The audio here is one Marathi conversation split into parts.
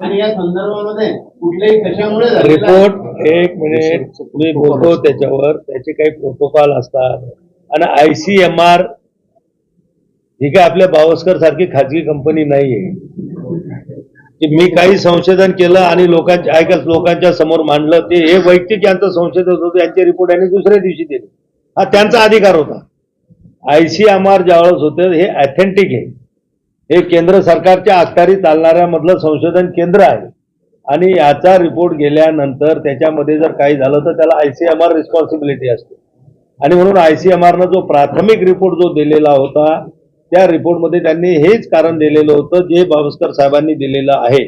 आणि या संदर्भामध्ये कुठल्याही कशामुळे? रिपोर्ट एक मिनिट. मी बोलतो त्याच्यावर. त्याचे काही प्रोटोकॉल असतात. आणि आय सी एम आर ही काय आपल्या बावस्कर सारखी खाजगी कंपनी नाहीये. की मी काही संशोधन केलं आणि लोकांच्या ऐका लोकांच्या समोर मांडलं. ते हे वैयक्तिक यांचं संशोधन होतं. यांचे रिपोर्ट यांनी दुसऱ्या दिवशी दिले. हा त्यांचा अधिकार होता. आय सी एम आर ज्यावेळेस होते हे ऑथेंटिक आहे. हे केंद्र सरकारच्या अखत्यारी चालणाऱ्यामधलं संशोधन केंद्र आहे. आणि याचा रिपोर्ट गेल्यानंतर त्याच्यामध्ये जर काही झालं तर त्याला आय सीएमआर रिस्पॉन्सिबिलिटी असते. आणि म्हणून आयसीएमआरनं जो प्राथमिक रिपोर्ट जो दिलेला होता त्या रिपोर्टमध्ये त्यांनी हेच कारण दिलेलं होतं जे बावस्कर साहेबांनी दिलेलं आहे.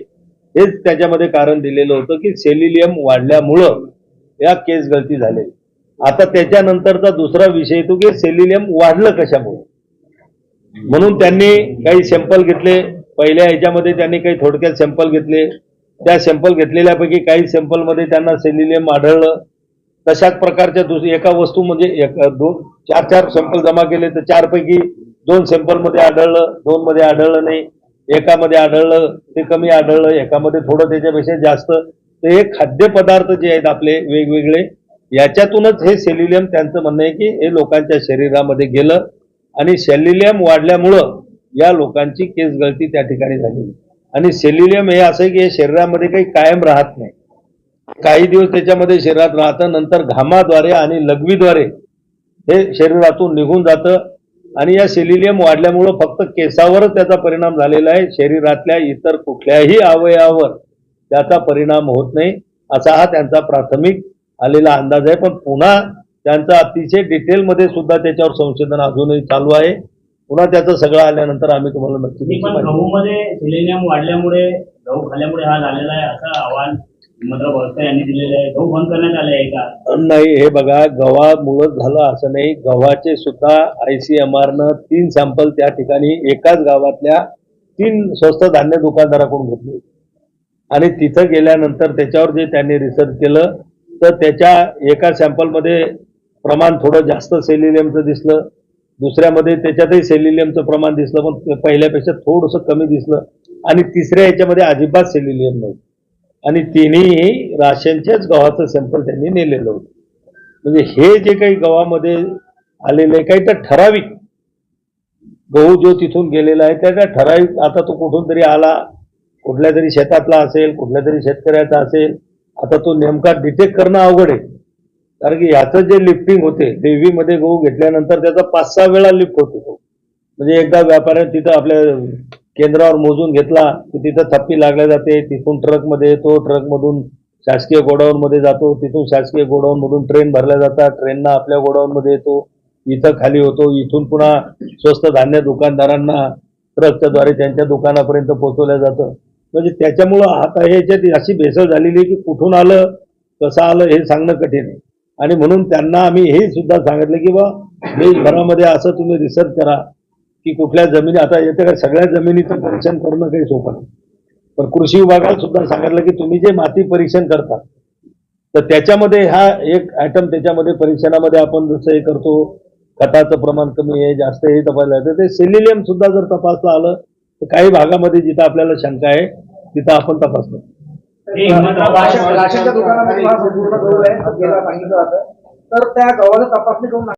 हेच त्याच्यामध्ये कारण दिलेलं होतं की सेलिलियम वाढल्यामुळं या केस गळती झाली आता त्याच्यानंतरचा दुसरा विषय येतो की सेलिलियम वाढलं कशामुळे? म्हणून त्यांनी काही सॅम्पल घेतले. पहिल्या ह्याच्यामध्ये त्यांनी काही थोडक्यात सॅम्पल घेतले. त्या सॅम्पल घेतलेल्यापैकी काही सॅम्पलमध्ये त्यांना सेलिलियम आढळलं. तशाच प्रकारच्या दुस एका वस्तू म्हणजे एक दोन चार चार सॅम्पल जमा केले तर चारपैकी दोन सॅम्पलमध्ये आढळलं दोन मध्ये आढळलं नाही. एकामध्ये आढळलं ते कमी आढळलं एकामध्ये थोडं त्याच्यापेक्षा जास्त. तर हे खाद्यपदार्थ जे आहेत आपले वेगवेगळे याच्यातूनच हे सेल्युलियम त्यांचं म्हणणं आहे की हे लोकांच्या शरीरामध्ये गेलं. आणि सेल्युलियम वाढल्यामुळं या लोकांची केस गळती त्या ठिकाणी झाली. आणि सेल्युलियम हे असं की हे शरीरामध्ये काही कायम राहत नाही. काही दिवस त्याच्यामध्ये शरीरात राहतं नंतर घामाद्वारे आणि लघवीद्वारे हे शरीरातून निघून जातं. आणि या सेल्युलियम वाढल्यामुळं फक्त केसावरच त्याचा परिणाम झालेला आहे. शरीरातल्या इतर कुठल्याही अवयवावर त्याचा परिणाम होत नाही. असा हा त्यांचा प्राथमिक आलेला अंदाज आहे. पण पुन्हा त्यांचा अतिशय डिटेलमध्ये सुद्धा त्याच्यावर संशोधन अजूनही चालू आहे. पुन्हा त्याचं सगळं आल्यानंतर आम्ही तुम्हाला नक्की. गहूमध्ये सिलेनियम वाढल्यामुळे गहू खाल्ल्यामुळे हा झालेला आहे असं आव्हान नाही हे बघा गव्हामुळं झालं असं नाही. गव्हाचे सुद्धा आयसीएमआरनं तीन सॅम्पल त्या ठिकाणी एकाच गावातल्या तीन स्वस्त धान्य दुकानदाराकडून घेतले. आणि तिथं गेल्यानंतर त्याच्यावर जे त्यांनी रिसर्च केलं तर त्याच्या एका सॅम्पलमध्ये प्रमाण थोडं जास्त सेलिलियमचं दिसलं. दुसऱ्यामध्ये त्याच्यातही सेलिलियमचं प्रमाण दिसलं पण पहिल्यापेक्षा थोडंसं कमी दिसलं. आणि तिसऱ्या याच्यामध्ये अजिबात सेलिलियम नव्हतं. आणि तिन्ही राशनच्याच गव्हाचं सॅम्पल त्यांनी नेलेलं होतं. म्हणजे हे जे काही गव्हामध्ये आलेले काही तर ठराविक गहू जो तिथून गेलेला आहे त्या त्या ठराविक आता तो कुठून तरी आला कुठल्या तरी शेतातला असेल कुठल्या तरी शेतकऱ्याचा असेल आता तो नेमका डिटेक्ट करणं अवघड आहे. कारण की याचं जे लिफ्टिंग होते देवीमध्ये गहू घेतल्यानंतर त्याचा पाच सहा वेळा लिफ्ट होतो म्हणजे एकदा व्यापाऱ्याने तिथं आपल्या केंद्रावर मोजून घेतला की तिथं थप्पी लागल्या जाते तिथून ट्रकमध्ये येतो ट्रकमधून शासकीय गोडाऊनमध्ये जातो तिथून शासकीय गोडाऊनमधून ट्रेन भरल्या जातात ट्रेनना आपल्या गोडाऊनमध्ये येतो इथं खाली होतो इथून पुन्हा स्वस्त धान्य दुकानदारांना ट्रकच्या द्वारे त्यांच्या दुकानापर्यंत पोहोचवलं जातं. म्हणजे त्याच्यामुळं आता ह्याच्यात अशी भेसळ झालेली आहे की कुठून आलं कसं आलं हे सांगणं कठीण आहे. आणि म्हणून त्यांना आम्ही हे सुद्धा सांगितलं की बा देशभरामध्ये असं तुम्ही रिसर्च करा की कुठल्या जमिनी आता येते का सगळ्या जमिनीचं परीक्षण करणं काही सोपं नाही. पण कृषी विभागाला सुद्धा सांगितलं की तुम्ही जे माती परीक्षण करता तर त्याच्यामध्ये हा एक आयटम त्याच्यामध्ये परीक्षणामध्ये आपण जसं हे करतो खताचं प्रमाण कमी आहे जास्त हे तपासलं जातं. ते सेलिलियम सुद्धा जर तपासलं आलं तर काही भागामध्ये जिथं आपल्याला शंका आहे तिथं आपण तपासलं राशनच्या दुकानामध्ये हा संपूर्ण गहू आहे असं गेला सांगितलं जातं. तर त्या गव्हाला तपासणी करून